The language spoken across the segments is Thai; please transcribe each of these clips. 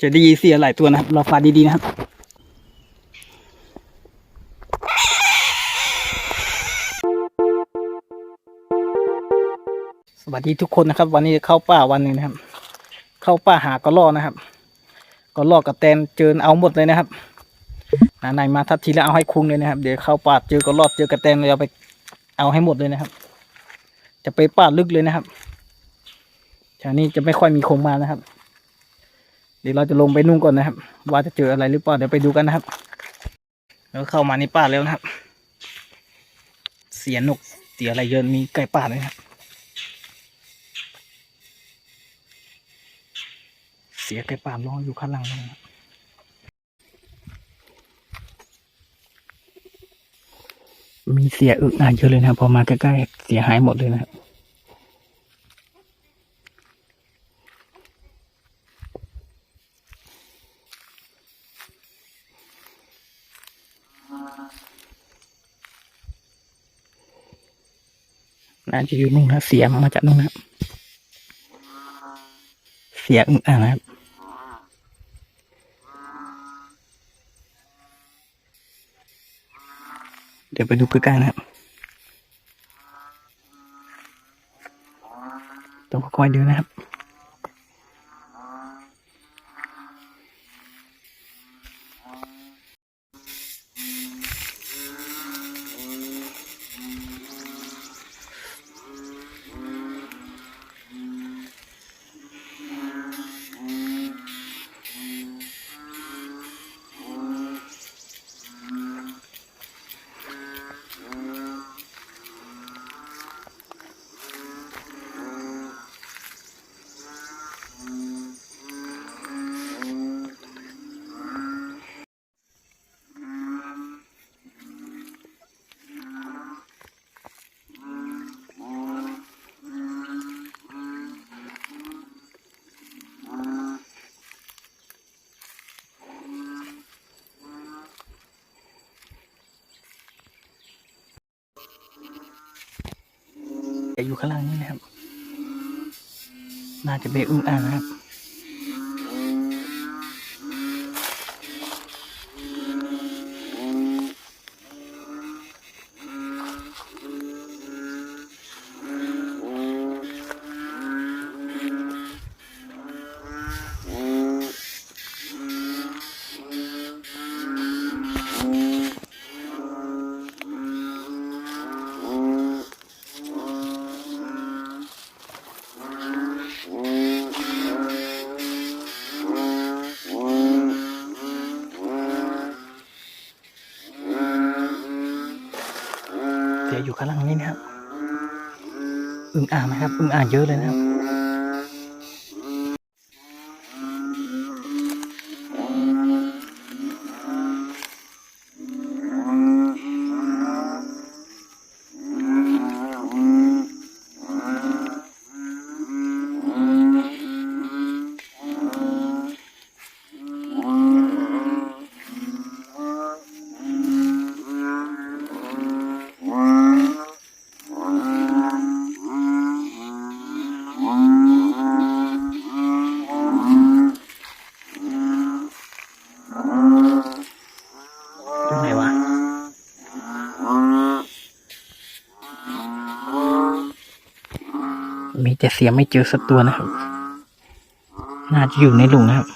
จะได้ยินเสียงหลายตัวนะครับเราฟังดีๆนะครับ สวัสดีทุกคนนะครับ วันนี้เข้าป่าวันหนึ่งนะครับ เข้าป่าหากระรอกนะครับกระรอกกับแตนเจอเอาหมดเลยนะครับนาไหนมาทัดทีแล้วเอาให้คุ้งเลยนะครับ เดี๋ยวเข้าป่าเจอกระรอกเจอกระแตนเราไปเอาให้หมดเลยนะครับ จะไปป่าลึกเลยนะครับแถวนี้จะไม่ค่อยมีคงมานะครับ เดี๋ยวเราจะลงไปนุ่งก่อนนะครับ ว่าจะเจออะไรหรือเปล่าเดี๋ยวไปดูกันนะครับ แล้วเข้ามาในป่าแล้วนะครับ เสียนกเสียอะไรเยอะมีไก่ป่าเลยครับ เสียไก่ป่าร้องอยู่ข้างหลังนะครับมีเสียอึกอ่านเยอะเลยนะครับพอมาใกล้ๆเสียหายหมดเลยนะครับ น่าจะอยู่นู่นนะเสียงมาจากนู่นนะเสียงอ่านะครับเดี๋ยวไปดูใกล้ๆนะครับต้องค่อยๆดูนะครับ อยู่ข้างล่างนี่นะครับ น่าจะเป็นอึ่งอ่างนะครับ อยู่ข้างล่างนี้นะครับอึ่งอ่างนะครับอึ่งอ่างเยอะเลยนะครับ อยู่ไหนวะ มี แต่เสียไม่เจอสักตัวนะครับ น่าจะอยู่ในหลุมนะครับ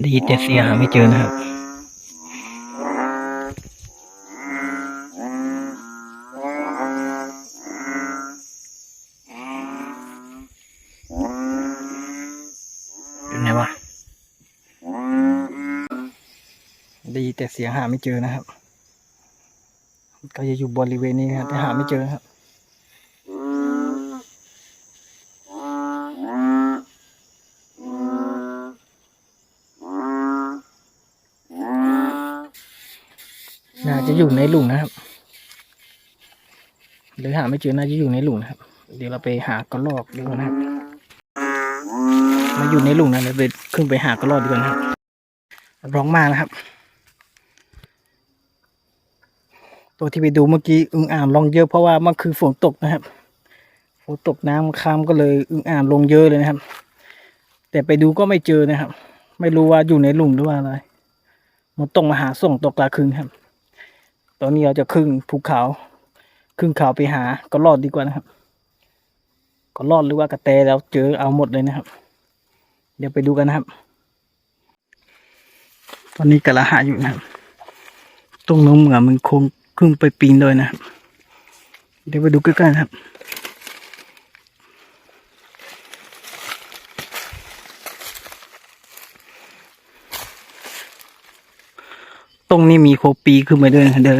ได้ยินแต่เสียหาไม่เจอนะครับ อยู่ไหนวะ ได้ยินแต่ เสียงหาไม่เจอนะครับ ก็จะอยู่บริเวณนี้นะครับแต่หาไม่เจอครับน่าจะอยู่ในหลุมนะครับ หรือหาไม่เจอน่าจะอยู่ในหลุมนะครับ เดี๋ยวเราไปหากระรอกดีกว่านะครับ มาอยู่ในหลุมนะเดี๋ยวไปขึ้นไปหากระรอกดีกว่านะครับร้องมากนะครับ ตัวที่ไปดูเมื่อกี้อึงอ่างลงเยอะเพราะว่ามันคือฝนตกนะครับฝนตกน้ำค้างก็เลยอึงอ่างลงเยอะเลยนะครับ แต่ไปดูก็ไม่เจอนะครับ ไม่รู้ว่าอยู่ในหลุมหรือว่าอะไร มันต้องมาหาส่งตกกลางคืนครับ ตอนนี้เราจะขึ้นภูเขาขึ้นเขาไปหาก็รอดดีกว่านะครับ ก็รอดหรือว่ากระแตแล้วเจอเอาหมดเลยนะครับ เดี๋ยวไปดูกันนะครับ ตอนนี้กำลังหาอยู่นะครับตรงนู้นเหมือนมันคง ขึ้นไปปีนเลยนะครับ เดี๋ยวไปดูใกล้ๆนะครับตรงนี้มีโคปีขึ้นไปด้วยนะเดี๋ยว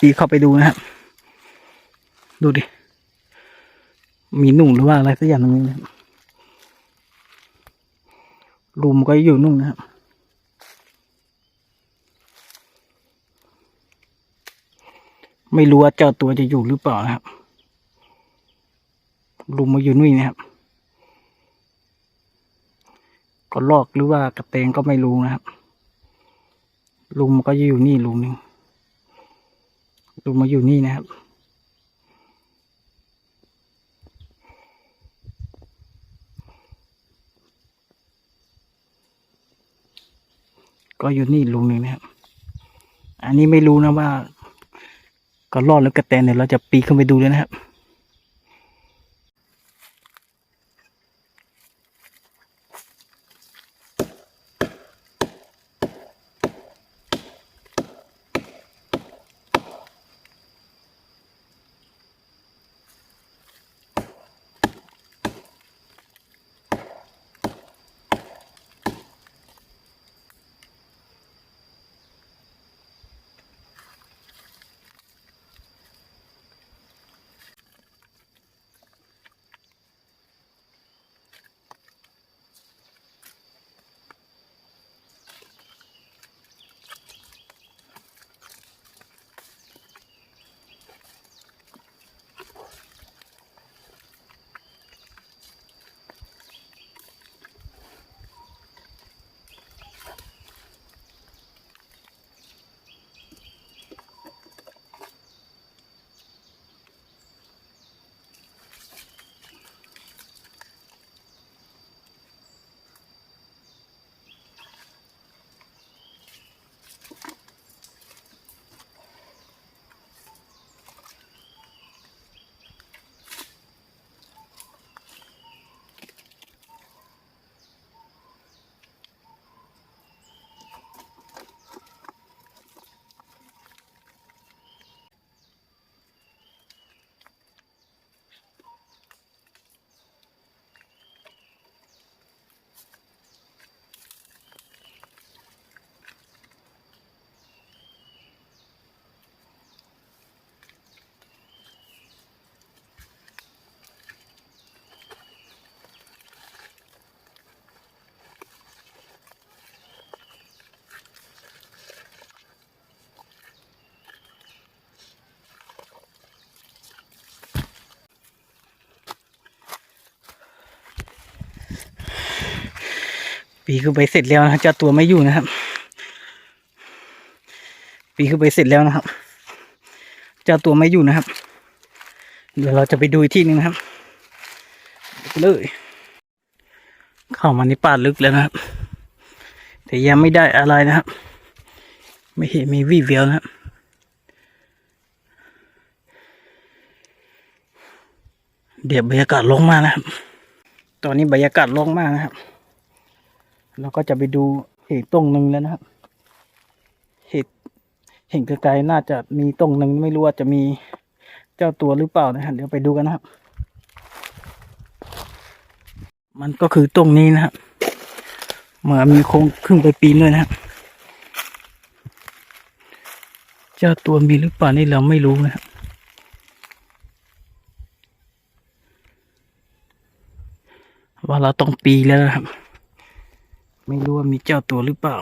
ปีเข้าไปดูนะครับ ดูดิ มีหนุ่งหรือว่าอะไรสักอย่างหนึงนะครับลุมก็อยู่นุ่งนะครับ ไม่รู้ว่าเจ้าตัวจะอยู่หรือเปล่านะครับลุมมาอยู่นุ่นะครับ ก็ลอกหรือว่ากระเตงก็ไม่รู้นะครับ ลุมันก็อยู่นี่ลุงหนึ่งลุงมาอยู่นี่นะครับก็อยู่นี่ลุงหนึ่งนะครับ อันนี้ไม่รู้นะว่า ก็รอดแล้วกระแตนเนี่ยเราจะปีนขึ้นไปดูเลยนะครับ ปีคือไปเสร็จแล้วนะเจ้าตัวไม่อยู่นะครับ ปีคือไปเสร็จแล้วนะครับ เจ้าตัวไม่อยู่นะครับ เดี๋ยวเราจะไปดูที่หนึงนะครับเลยเข้ามาในป่าลึกแล้วนะครับ แต่ยังไม่ได้อะไรนะครับ ไม่เห็นมีวี่แววนะครับเดี๋ยวบรรยากาศลงมากนะครับ ตอนนี้บรรยากาศลงมากนะครับ เราก็จะไปดูเหตุตรงหนึ่งแล้วนะครับ เหตุเห็นไกลๆน่าจะมีตรงหนึ่งไม่รู้ว่าจะมีเจ้าตัวหรือเปล่านะครับเดี๋ยวไปดูกันนะครับ มันก็คือตรงนี้นะครับเหมือนมีโครงขึ้นไปปีนด้วยนะครับเจ้าตัวมีหรือเปล่านี่เราไม่รู้นะครับว่าเราต้องปีนแล้วนะครับ ไม่รู้ว่ามีเจ้าตัวหรือเปล่า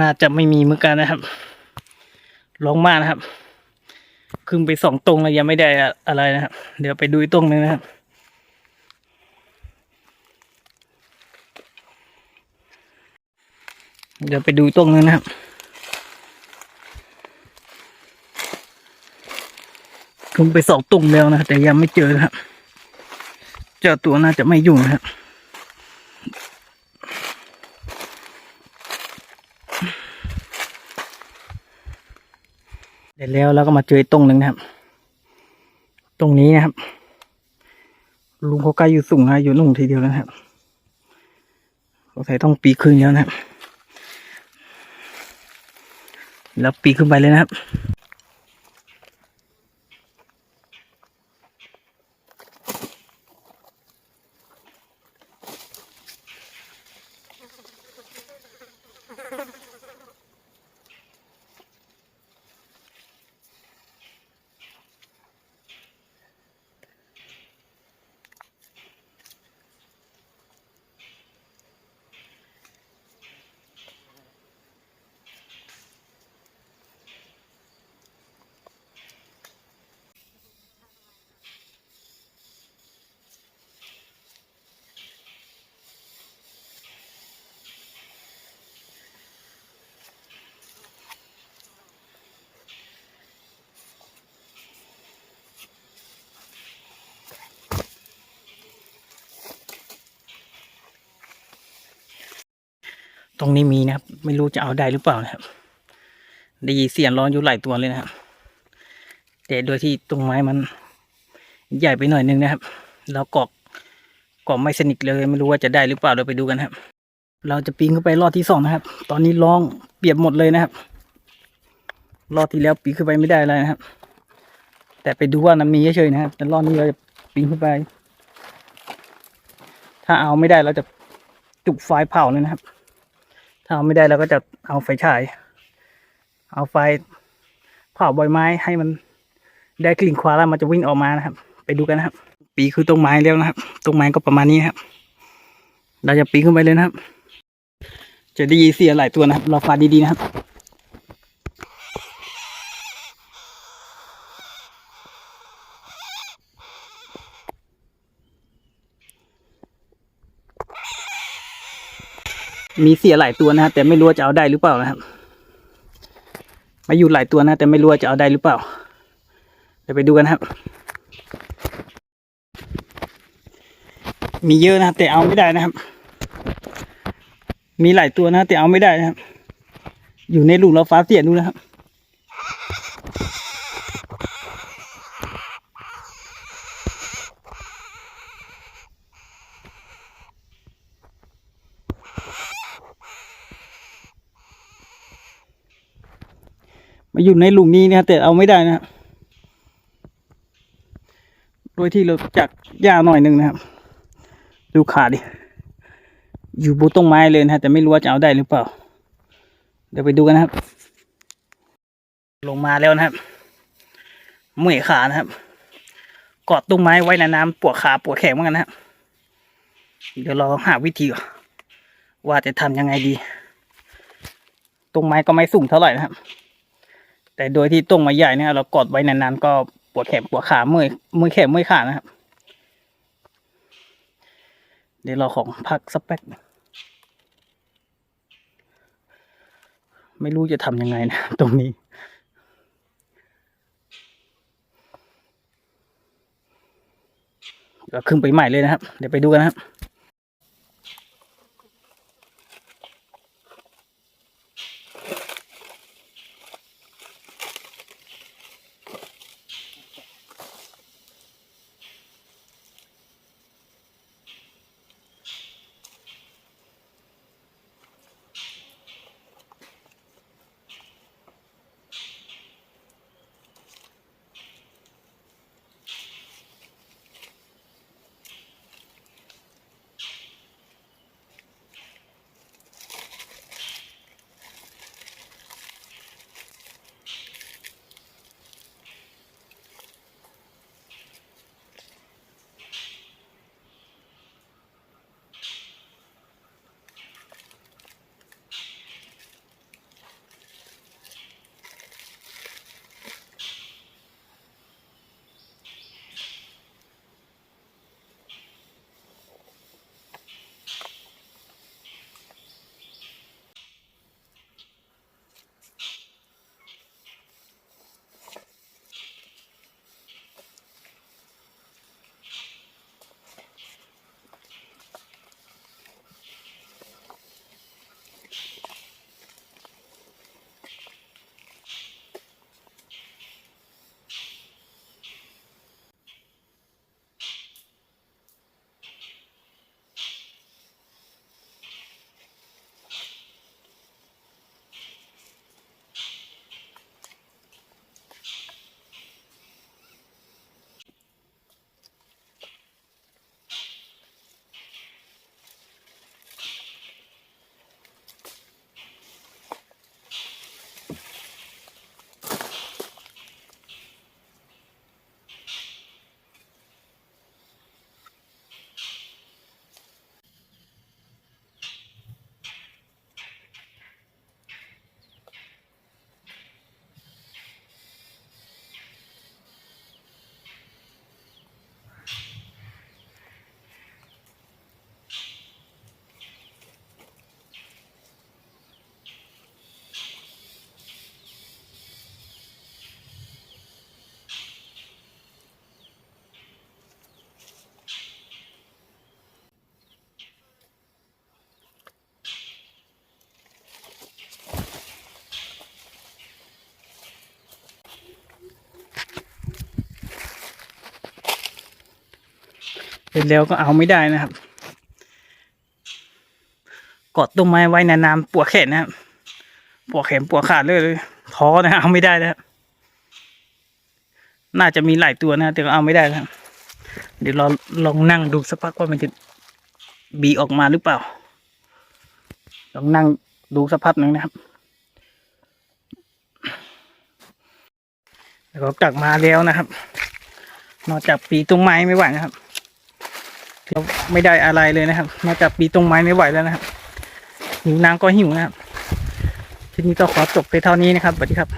น่าจะไม่มีเหมือนกันนะครับลองมานะครับขึ้นไปสองตรงแล้วยังไม่ได้อะไรนะครับ เดี๋ยวไปดูตรงหนึงนะครับ เดี๋ยวไปดูตรงหนึงนะครับ ขึ้นไปสองตรงแล้วนะแต่ยังไม่เจอนะครับ เจ้าตัวน่าจะไม่อยุ่นะครับ เสร็จแล้วเราก็มาเจอตรงหนึ่งนะครับ ตรงนี้นะครับ ลุงเขาใกล้อยู่สูงนะอยู่นุ่งทีเดียวแล้วนะครับเราใส่ต้องปีนขึ้นแล้วนะครับ แล้วปีขึ้นไปเลยนะครับ ตรงนี้มีนะครับ ไม่รู้จะเอาได้หรือเปล่านะครับได้ยินเสียงร้อนอยู่หลายตัวเลยนะครับแต่โดยที่ตรงไม้มันใหญ่ไปหน่อยนึงนะครับแล้วกอกกอกไม่สนิทเลย ไม่รู้ว่าจะได้หรือเปล่าเราไปดูกันครับ เราจะปีนขึ้นไปรอดที่สองนะครับ ตอนนี้ร้องเปียกหมดเลยนะครับ รอดที่แล้วปีนขึ้นไปไม่ได้อะไรนะครับ แต่ไปดูว่ามันมีเฉยๆนะครับ แต่รอบนี้เราจะปีนขึ้นไป ถ้าเอาไม่ได้เราจะจุกไฟเผาเลยนะครับ ถ้าเอาไม่ได้เราก็จะเอาไฟฉาย เอาไฟเผาใบไม้ให้มันได้กลิ่นควาแล้วมันจะวิ่งออกมานะครับ ไปดูกันนะครับ ปีคือตรงไม้แล้วนะครับ ตรงไม้ก็ประมาณนี้ครับ เราจะปีนขึ้นไปเลยนะครับ จะได้ยินเสียงหลายตัวนะครับ เราฟังดีๆนะครับ มีเสียหลายตัวนะครับแต่ไม่รู้ว่าจะเอาได้หรือเปล่านะครับมาอยู่หลายตัวนะ แต่ไม่รู้ว่าจะเอาได้หรือเปล่าเดี๋ยวไปดูกันครับ มีเยอะนะแต่เอาไม่ได้นะครับ มีหลายตัวนะแต่เอาไม่ได้นะครับ อยู่ในหลุมเราฟ้าเสียนู่นนะครับ มาอยู่ในหลุมนี้นะครับแต่เอาไม่ได้นะครับโดยที่เราจักหญ้าหน่อยหนึ่งนะครับ ดูขาดิ อยู่บนต้นไม้เลยนะฮะแต่ไม่รู้ว่าจะเอาได้หรือเปล่า เดี๋ยวไปดูกันนะครับ ลงมาแล้วนะครับ เมื่อยขานะครับ กอดต้นไม้ไว้ในน้ำปวดขาปวดแขนเหมือนกันนะครับ เดี๋ยวเราหาวิธีว่าจะทำยังไงดี ต้นไม้ก็ไม่สูงเท่าไหร่นะครับ แต่โดยที่ต้นไม้ใหญ่เนี่ยเรากดไว้นานๆก็ปวดแขนปวดขาเมื่อยเมื่อยแขนเมื่อยขานะครับ เดี๋ยวเราของพักสักแป๊บไม่รู้จะทำยังไงนะตรงนี้เราขึ้นไปใหม่เลยนะครับ เดี๋ยวไปดูกันนะครับ เห็นแล้วก็เอาไม่ได้นะครับกดต้นไม้ไว้นานๆปวดแขนนะครับปวดแขนปวดขาเลยเลยท้อนะเอาไม่ได้นะครับน่าจะมีหลายตัวนะแต่ก็เอาไม่ได้นะครับ เดี๋ยวเราลองนั่งดูสักพักว่ามันจะบีออกมาหรือเปล่า ลองนั่งดูสักพักหนึ่งนะครับ แล้วก็กลับมาแล้วนะครับ นอกจากปีตรงไม้ไม่ไหวนะครับ เราไม่ได้อะไรเลยนะครับ มาจากปีตรงไม้ไม่ไหวแล้วนะครับหิวน้ำก็หิวนะครับทีนี้ก็ขอจบไปเท่านี้นะครับสวัสดีครับ